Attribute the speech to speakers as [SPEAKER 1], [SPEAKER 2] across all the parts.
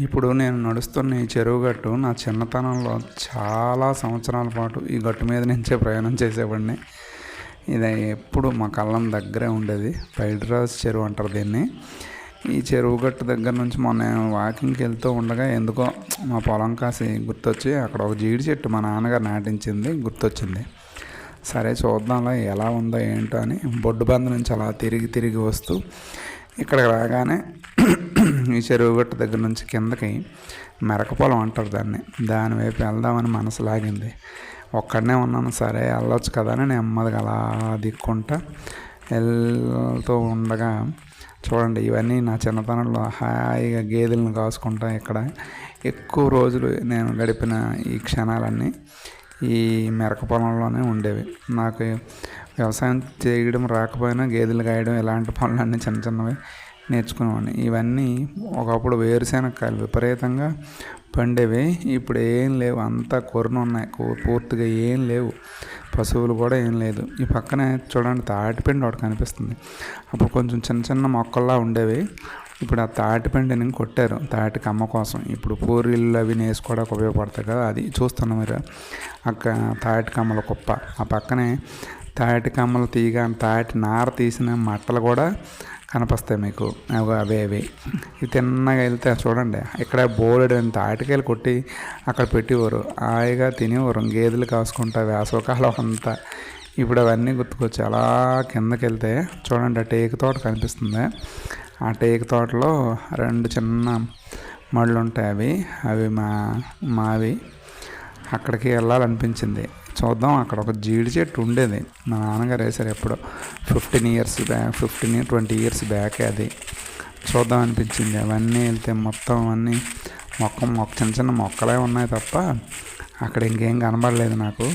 [SPEAKER 1] ఇప్పుడు నేను నడుస్తున్న ఈ చెరువు గట్టు నా చిన్నతనంలో చాలా సంవత్సరాల పాటు ఈ గట్టు మీద నుంచే ప్రయాణం చేసేవాడిని. ఇది ఎప్పుడు మా కళ్ళం దగ్గరే ఉండేది. పైడిరాజు చెరువు అంటారు దీన్ని. ఈ చెరువు గట్టు దగ్గర నుంచి మొన్న వాకింగ్కి వెళ్తూ ఉండగా ఎందుకో మా పొలం కాసి గుర్తొచ్చి అక్కడ ఒక జీడి చెట్టు మా నాన్నగారు నాటించింది గుర్తొచ్చింది. సరే చూద్దాంలా ఎలా ఉందో ఏంటో అని బొడ్డు బంద నుంచి అలా తిరిగి తిరిగి వస్తూ ఇక్కడ రాగానే ఈ చెరువు గట్ట దగ్గర నుంచి కిందకి మెరక పొలం అంటారు దాన్ని. దాని వైపు వెళ్దామని మనసు లాగింది. ఒక్కడనే ఉన్నాను. సరే వెళ్ళొచ్చు కదా అని నెమ్మదిగా అలా దిక్కుంటా వెళ్తూ ఉండగా చూడండి ఇవన్నీ నా చిన్నతనంలో హాయిగా గేదెలను కాసుకుంటా ఇక్కడ. ఎక్కువ రోజులు నేను గడిపిన ఈ క్షణాలన్నీ ఈ మెరక పొలంలోనే ఉండేవి. నాకు వ్యవసాయం చేయడం రాకపోయినా గేదెలు కాయడం ఇలాంటి పనులన్నీ చిన్న చిన్నవి నేర్చుకునేవాడిని. ఇవన్నీ ఒకప్పుడు వేరుశెనక్కాయలు విపరీతంగా పండేవి. ఇప్పుడు ఏం లేవు. అంతా కొరను ఉన్నాయి. పూర్తిగా ఏం లేవు. పశువులు కూడా ఏం లేదు. ఈ పక్కనే చూడండి తాటిపిండి ఒకటి కనిపిస్తుంది. అప్పుడు కొంచెం చిన్న చిన్న మొక్కల్లా ఉండేవి. ఇప్పుడు ఆ తాటిపిండిని కొట్టారు. తాటి కమ్మ కోసం. ఇప్పుడు పూరీలు అవి నేసుకోవడానికి ఉపయోగపడతాయి కదా. అది చూస్తున్నాం మీరు. అక్క తాటి కమ్మల కుప్ప. ఆ పక్కనే తాటి కమ్మలు తీగ తాటి నార తీసిన మట్టలు కూడా కనిపిస్తాయి మీకు. అవే అవి ఇవి తిన్నగా వెళ్తే చూడండి ఇక్కడ బోలెడు అంత ఆటకాయలు కొట్టి అక్కడ పెట్టేవారు. హాయిగా తినేవారు. గేదెలు కాసుకుంటా వేసవకాలం అంతా. ఇప్పుడు అవన్నీ గుర్తుకొచ్చి అలా కిందకి వెళ్తే చూడండి ఆ టేకు తోట కనిపిస్తుంది. ఆ టేకు తోటలో రెండు చిన్న మళ్ళు ఉంటాయి అవి. అవి మా మావి. అక్కడికి వెళ్ళాలనిపించింది. చూద్దాం. అక్కడ ఒక జీడి చెట్టు ఉండేది. మా నాన్నగారు వేసారు ఎప్పుడో. Fifteen years back fifteen twenty years back అది. చూద్దాం అనిపించింది. అవన్నీ వెళ్తే మొత్తం అవన్నీ మొక్క మొక్క చిన్న చిన్న మొక్కలే ఉన్నాయి తప్ప అక్కడ ఇంకేం కనబడలేదు నాకు.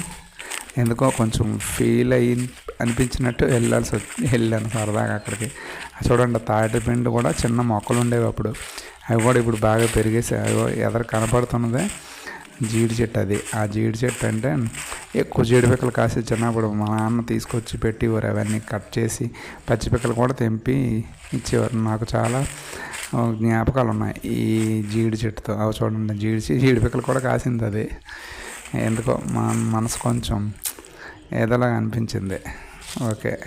[SPEAKER 1] ఎందుకో కొంచెం ఫీల్ అయ్యి అనిపించినట్టు వెళ్ళాల్సి వెళ్ళాను సరదాగా అక్కడికి. చూడండి తాటి పిండి కూడా చిన్న మొక్కలు ఉండేవి అప్పుడు. అవి కూడా ఇప్పుడు బాగా పెరిగేసి అవి ఎదరు కనపడుతున్నదే. జీడి చెట్టు అది. ఆ జీడి చెట్టు అంటే ఎక్కువ జీడిపిక్కలు కాసి చిన్నప్పుడు మా నాన్న తీసుకొచ్చి పెట్టేవారు అవన్నీ కట్ చేసి పచ్చిపిక్కలు కూడా తెంపి ఇచ్చేవారు. నాకు చాలా జ్ఞాపకాలు ఉన్నాయి ఈ జీడి చెట్టుతో అవి చూడండి జీడి జీడిపిక్కలు కూడా కాసింది అది. ఎందుకో మా మనసు కొంచెం ఏదోలాగా అనిపించింది. ఓకే.